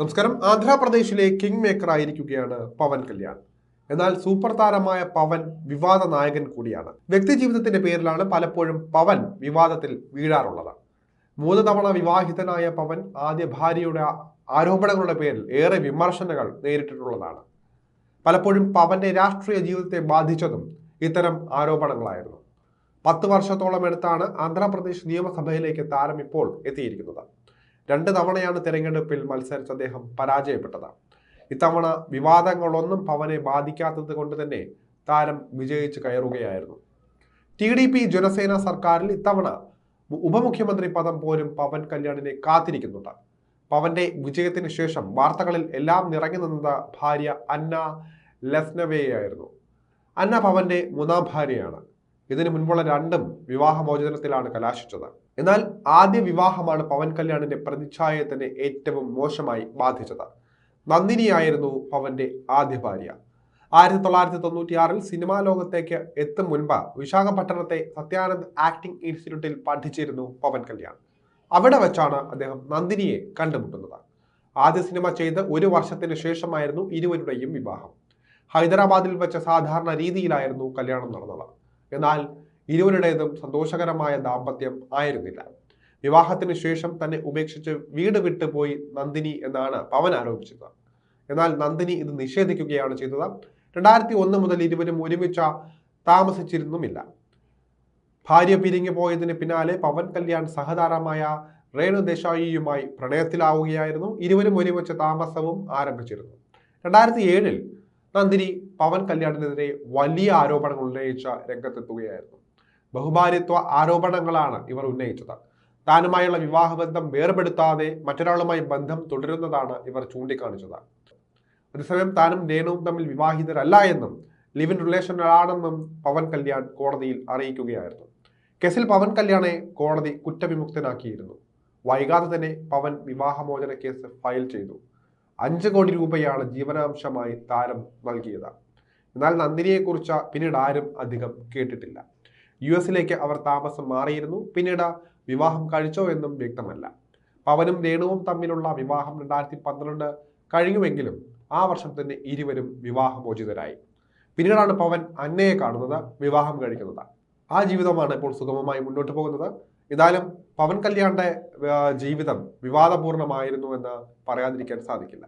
നമസ്കാരം. ആന്ധ്രാപ്രദേശിലെ king maker ആയിരിക്കുകയാണ് പവൻ കല്യാൺ. എന്നാൽ സൂപ്പർ താരമായ പവൻ വിവാദ നായകൻ കൂടിയാണ്. വ്യക്തി ജീവിതത്തിന്റെ പേരിലാണ് പലപ്പോഴും പവൻ വിവാദത്തിൽ വീഴാറുള്ളത്. മൂന്ന് തവണ വിവാഹിതനായ പവൻ ആദ്യ ഭാര്യയുടെ ആരോപണങ്ങളുടെ പേരിൽ ഏറെ വിമർശനങ്ങൾ നേരിട്ടിട്ടുള്ളതാണ്. പലപ്പോഴും പവന്റെ രാഷ്ട്രീയ ജീവിതത്തെ ബാധിച്ചതും ഇത്തരം ആരോപണങ്ങളായിരുന്നു. പത്ത് വർഷത്തോളം എടുത്താണ് ആന്ധ്രാപ്രദേശ് നിയമസഭയിലേക്ക് താരം ഇപ്പോൾ എത്തിയിരിക്കുന്നത്. രണ്ട് തവണയാണ് തെരഞ്ഞെടുപ്പിൽ മത്സരിച്ച അദ്ദേഹം പരാജയപ്പെട്ടത് ഇത്തവണ വിവാദങ്ങളൊന്നും പവനെ ബാധിക്കാത്തത് കൊണ്ട് തന്നെ താരം വിജയിച്ച് കയറുകയായിരുന്നു. ടി ഡി പി ജനസേന സർക്കാരിൽ ഇത്തവണ ഉപമുഖ്യമന്ത്രി പദം പോലും പവൻ കല്യാണിനെ കാത്തിരിക്കുന്നുണ്ട്. പവന്റെ വിജയത്തിന് ശേഷം വാർത്തകളിൽ എല്ലാം നിറങ്ങി നിന്നത് ഭാര്യ അന്ന ലസ്നവേയായിരുന്നു. അന്ന പവന്റെ മൂന്നാം ഭാര്യയാണ്. ഇതിനു മുൻപുള്ള രണ്ടും വിവാഹമോചനത്തിലാണ് കലാശിച്ചത്. എന്നാൽ ആദ്യ വിവാഹമാണ് പവൻ കല്യാണിന്റെ പ്രതിച്ഛായയെ തന്നെ ഏറ്റവും മോശമായി ബാധിച്ചത്. നന്ദിനിയായിരുന്നു പവന്റെ ആദ്യ ഭാര്യ. ആയിരത്തി തൊള്ളായിരത്തി തൊണ്ണൂറ്റിയാറിൽ സിനിമാ ലോകത്തേക്ക് എത്തും മുൻപ് വിശാഖപട്ടണത്തെ സത്യാനന്ദ് ആക്ടിംഗ് ഇൻസ്റ്റിറ്റ്യൂട്ടിൽ പഠിച്ചിരുന്നു പവൻ കല്യാൺ. അവിടെ വെച്ചാണ് അദ്ദേഹം നന്ദിനിയെ കണ്ടുമുട്ടുന്നത്. ആദ്യ സിനിമ ചെയ്ത് ഒരു വർഷത്തിന് ശേഷമായിരുന്നു ഇരുവരുടെയും വിവാഹം. ഹൈദരാബാദിൽ വെച്ച സാധാരണ രീതിയിലായിരുന്നു കല്യാണം നടന്നത്. എന്നാൽ ഇരുവരുടേതും സന്തോഷകരമായ ദാമ്പത്യം ആയിരുന്നില്ല. വിവാഹത്തിന് ശേഷം തന്നെ ഉപേക്ഷിച്ച് വീട് വിട്ടുപോയി നന്ദിനി എന്നാണ് പവൻ ആരോപിച്ചത്. എന്നാൽ നന്ദിനി ഇത് നിഷേധിക്കുകയാണ് ചെയ്തത്. രണ്ടായിരത്തി ഒന്ന് മുതൽ ഇരുവരും ഒരുമിച്ച താമസിച്ചിരുന്നുമില്ല. ഭാര്യ പിരിഞ്ഞു പോയതിന് പിന്നാലെ പവൻ കല്യാൺ സഹതാരമായ റേണു ദേശായിയുമായി പ്രണയത്തിലാവുകയായിരുന്നു. ഇരുവരും ഒരുമിച്ച താമസവും ആരംഭിച്ചിരുന്നു. രണ്ടായിരത്തി ഏഴിൽ നന്ദിനി പവൻ കല്യാണിനെതിരെ വലിയ ആരോപണങ്ങൾ ഉന്നയിച്ച രംഗത്തെത്തുകയായിരുന്നു. ബഹുഭാര്യത്വ ആരോപണങ്ങളാണ് ഇവർ ഉന്നയിച്ചത്. താനുമായുള്ള വിവാഹബന്ധം വേർപെടുത്താതെ മറ്റൊരാളുമായി ബന്ധം തുടരുന്നതാണ് ഇവർ ചൂണ്ടിക്കാണിച്ചത്. അതേസമയം താനും രേണുവും തമ്മിൽ വിവാഹിതരല്ല എന്നും ലിവിൻ റിലേഷനിലാണെന്നും പവൻ കല്യാൺ കോടതിയിൽ അറിയിക്കുകയായിരുന്നു. കേസിൽ പവൻ കല്യാണെ കോടതി കുറ്റവിമുക്തനാക്കിയിരുന്നു. വൈകാതെ തന്നെ പവൻ വിവാഹമോചന കേസ് ഫയൽ ചെയ്തു. അഞ്ച് കോടി രൂപയാണ് ജീവനാംശമായി താരം നൽകിയത്. എന്നാൽ നന്ദിനിയെക്കുറിച്ച് പിന്നീട് ആരും അധികം കേട്ടിട്ടില്ല. യു എസിലേക്ക് അവർ താമസം മാറിയിരുന്നു. പിന്നീട് വിവാഹം കഴിച്ചോ എന്നും വ്യക്തമല്ല. പവനും രേണുവും തമ്മിലുള്ള വിവാഹം രണ്ടായിരത്തി പന്ത്രണ്ട് കഴിഞ്ഞുവെങ്കിലും ആ വർഷം തന്നെ ഇരുവരും വിവാഹമോചിതരായി. പിന്നീടാണ് പവൻ അന്നയെ കാണുന്നത് വിവാഹം കഴിക്കുന്നത്. ആ ജീവിതമാണ് ഇപ്പോൾ സുഗമമായി മുന്നോട്ട് പോകുന്നത്. ഏതായാലും പവൻ കല്യാണിന്റെ ജീവിതം വിവാദപൂർണമായിരുന്നു എന്ന് പറയാതിരിക്കാൻ സാധിക്കില്ല.